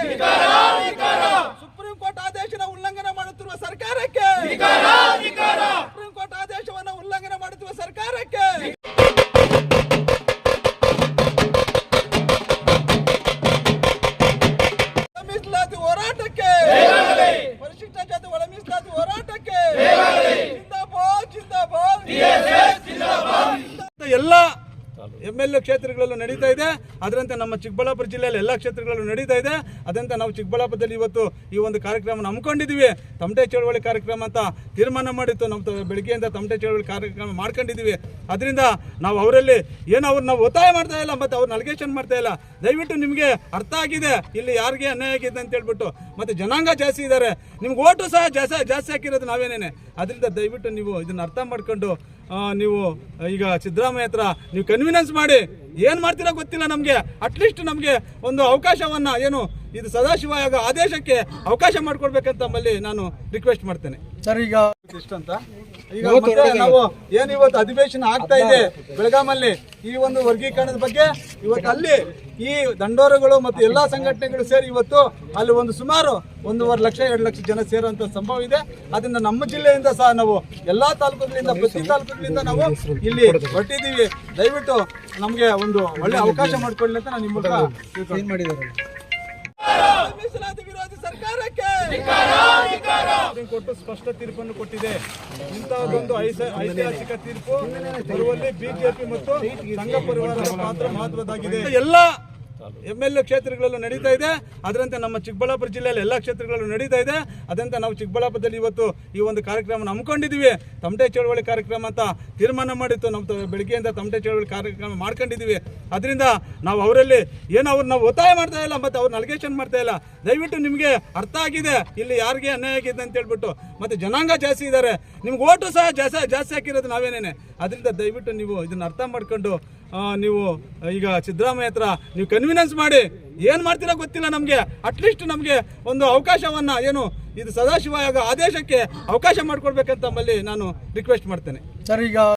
Sitaram M L A ಕ್ಷೇತ್ರಗಳಲ್ಲೂ ನಡೀತಾ ಇದೆ. ಅದರಂತೆ ನಮ್ಮ ಚಿಕ್ಕಬಳ್ಳಾಪುರ ಜಿಲ್ಲೆಯಲ್ಲಿ ಎಲ್ಲ ಕ್ಷೇತ್ರಗಳಲ್ಲೂ ನಡೀತಾ ಇದೆ. ಅದಂತೆ ನಾವು ಚಿಕ್ಕಬಳ್ಳಾಪುರದಲ್ಲಿ ಇವತ್ತು ಈ ಒಂದು ಕಾರ್ಯಕ್ರಮ ಹಮ್ಮಿಕೊಂಡಿದ್ದೀವಿ. ತಮಟೆ ಚಳವಳಿ ಕಾರ್ಯಕ್ರಮ ಅಂತ ತೀರ್ಮಾನ ಮಾಡಿತ್ತು. ನಮ್ಮ ಬೆಳಗ್ಗೆಯಿಂದ ತಮಟೆ ಚಳವಳಿ ಕಾರ್ಯಕ್ರಮ ಮಾಡ್ಕೊಂಡಿದ್ದೀವಿ. ಅದರಿಂದ ನಾವು ಅವರಲ್ಲಿ ಏನು ಅವ್ರನ್ನ ಒತ್ತಾಯ ಮಾಡ್ತಾ ಇಲ್ಲ, ಮತ್ತು ಅವ್ರನ್ನ ಅಲಿಗೇಷನ್ ಮಾಡ್ತಾ ಇಲ್ಲ. ದಯವಿಟ್ಟು ನಿಮಗೆ ಅರ್ಥ ಆಗಿದೆ. ಇಲ್ಲಿ ಯಾರಿಗೆ ಅನ್ಯಾಯ ಆಗಿದೆ ಅಂತ ಹೇಳ್ಬಿಟ್ಟು, ಮತ್ತು ಜನಾಂಗ ಜಾಸ್ತಿ ಇದ್ದಾರೆ. ನಿಮ್ಗೆ ಓಟು ಸಹ ಜಾಸ್ತಿ ಜಾಸ್ತಿ ಹಾಕಿರೋದು ನಾವೇನೇನೆ? ಅದರಿಂದ ದಯವಿಟ್ಟು ನೀವು ಇದನ್ನ ಅರ್ಥ ಮಾಡ್ಕೊಂಡು ನೀವು ಈಗ ಸಿದ್ದರಾಮಯ್ಯ ಹತ್ರ ನೀವು ಕನ್ವಿನೆನ್ಸ್ ಮಾಡಿ ಏನು ಮಾಡ್ತೀರಾ ಗೊತ್ತಿಲ್ಲ ನಮಗೆ. ಅಟ್ಲೀಸ್ಟ್ ನಮಗೆ ಒಂದು ಅವಕಾಶವನ್ನ, ಏನು, ಇದು ಸದಾಶಿವ ಆದೇಶಕ್ಕೆ ಅವಕಾಶ ಮಾಡಿಕೊಡ್ಬೇಕಂತ ತಮ್ಮಲ್ಲಿ ನಾನು ರಿಕ್ವೆಸ್ಟ್ ಮಾಡ್ತೇನೆ. ಸರ್, ಈಗ ಇಷ್ಟಂತ ಈಗ ನಾವು ಏನು ಇವತ್ತು ಅಧಿವೇಶನ ಆಗ್ತಾ ಇದೆ? ಬೆಳಗಾಮಲ್ಲಿ ಈ ಒಂದು ವರ್ಗೀಕರಣದ ಬಗ್ಗೆ ಇವತ್ತು ಅಲ್ಲಿ ಈ ದಂಡೋರಗಳು ಮತ್ತು ಎಲ್ಲಾ ಸಂಘಟನೆಗಳು ಸೇರಿ ಇವತ್ತು ಅಲ್ಲಿ ಒಂದು ಸುಮಾರು ಒಂದೂವರೆ ಲಕ್ಷ ಎರಡು ಲಕ್ಷ ಜನ ಸೇರುವಂತ ಸಂಭವ ಇದೆ. ಅದರಿಂದ ನಮ್ಮ ಜಿಲ್ಲೆಯಿಂದ ಸಹ ನಾವು ಎಲ್ಲಾ ತಾಲೂಕುಗಳಿಂದ ಪ್ರತಿ ತಾಲೂಕುಗಳಿಂದ ನಾವು ಇಲ್ಲಿ ಹೊರಟಿದ್ದೀವಿ. ದಯವಿಟ್ಟು ನಮಗೆ ಒಂದು ಒಳ್ಳೆ ಅವಕಾಶ ಮಾಡಿಕೊಡ್ಲಿ ಅಂತ ನಾನು ನಿಮ್ಮ ಮೂಲಕ ವಿರೋಧಿ ಸರ್ಕಾರಕ್ಕೆ ಸುಪ್ರೀಂ ಕೋರ್ಟ್ ಸ್ಪಷ್ಟ ತೀರ್ಪನ್ನು ಕೊಟ್ಟಿದೆ. ಇಂತಹದೊಂದು ಐತಿಹಾಸಿಕ ತೀರ್ಪು ಬರುವಲ್ಲಿ ಬಿಜೆಪಿ ಮತ್ತು ಸಂಘ ಪರಿವಾರದ ಪಾತ್ರ ಮಹತ್ವದಾಗಿದೆ ಎಲ್ಲ ಎಂ ಎಲ್ ಎ ಕ್ಷೇತ್ರಗಳಲ್ಲೂ ನಡೀತಾ ಇದೆ. ಅದರಂತೆ ನಮ್ಮ ಚಿಕ್ಕಬಳ್ಳಾಪುರ ಜಿಲ್ಲೆಯಲ್ಲಿ ಎಲ್ಲ ಕ್ಷೇತ್ರಗಳಲ್ಲೂ ನಡೀತಾ ಇದೆ. ಅದಂತೆ ನಾವು ಚಿಕ್ಕಬಳ್ಳಾಪುರದಲ್ಲಿ ಇವತ್ತು ಈ ಒಂದು ಕಾರ್ಯಕ್ರಮ ಹಮ್ಮಿಕೊಂಡಿದ್ದೀವಿ. ತಮಟೆ ಚಳವಳಿ ಕಾರ್ಯಕ್ರಮ ಅಂತ ತೀರ್ಮಾನ ಮಾಡಿತ್ತು. ನಮ್ಮ ಬೆಳಗ್ಗೆಯಿಂದ ತಮಟೆ ಚಳವಳಿ ಕಾರ್ಯಕ್ರಮ ಮಾಡ್ಕೊಂಡಿದ್ದೀವಿ. ಅದರಿಂದ ನಾವು ಅವರಲ್ಲಿ ಏನು ಅವ್ರನ್ನ ನಾವು ಒತ್ತಾಯ ಮಾಡ್ತಾ ಇಲ್ಲ, ಮತ್ತು ಅವ್ರನ್ನ ಅಲಿಗೇಷನ್ ಮಾಡ್ತಾ ಇಲ್ಲ. ದಯವಿಟ್ಟು ನಿಮಗೆ ಅರ್ಥ ಆಗಿದೆ. ಇಲ್ಲಿ ಯಾರಿಗೆ ಅನ್ಯಾಯ ಆಗಿದೆ ಅಂತ ಹೇಳ್ಬಿಟ್ಟು, ಮತ್ತು ಜನಾಂಗ ಜಾಸ್ತಿ ಇದ್ದಾರೆ. ನಿಮ್ಗೆ ಓಟು ಸಹ ಜಾಸ್ತಿ ಜಾಸ್ತಿ ಹಾಕಿರೋದು ನಾವೇನೇನೆ? ಅದರಿಂದ ದಯವಿಟ್ಟು ನೀವು ಇದನ್ನ ಅರ್ಥ ಮಾಡ್ಕೊಂಡು ನೀವು ಈಗ ಸಿದ್ದರಾಮಯ್ಯ ಹತ್ರ ನೀವು ಕನ್ವಿನೆನ್ಸ್ ಮಾಡಿ ಏನು ಮಾಡ್ತೀರಾ ಗೊತ್ತಿಲ್ಲ ನಮಗೆ. ಅಟ್ಲೀಸ್ಟ್ ನಮಗೆ ಒಂದು ಅವಕಾಶವನ್ನು, ಏನು, ಇದು ಸದಾಶಿವ ಆದೇಶಕ್ಕೆ ಅವಕಾಶ ಮಾಡಿಕೊಡ್ಬೇಕಂತ ನಮ್ಮಲ್ಲಿ ನಾನು ರಿಕ್ವೆಸ್ಟ್ ಮಾಡ್ತೇನೆ. ಸರ್, ಈಗ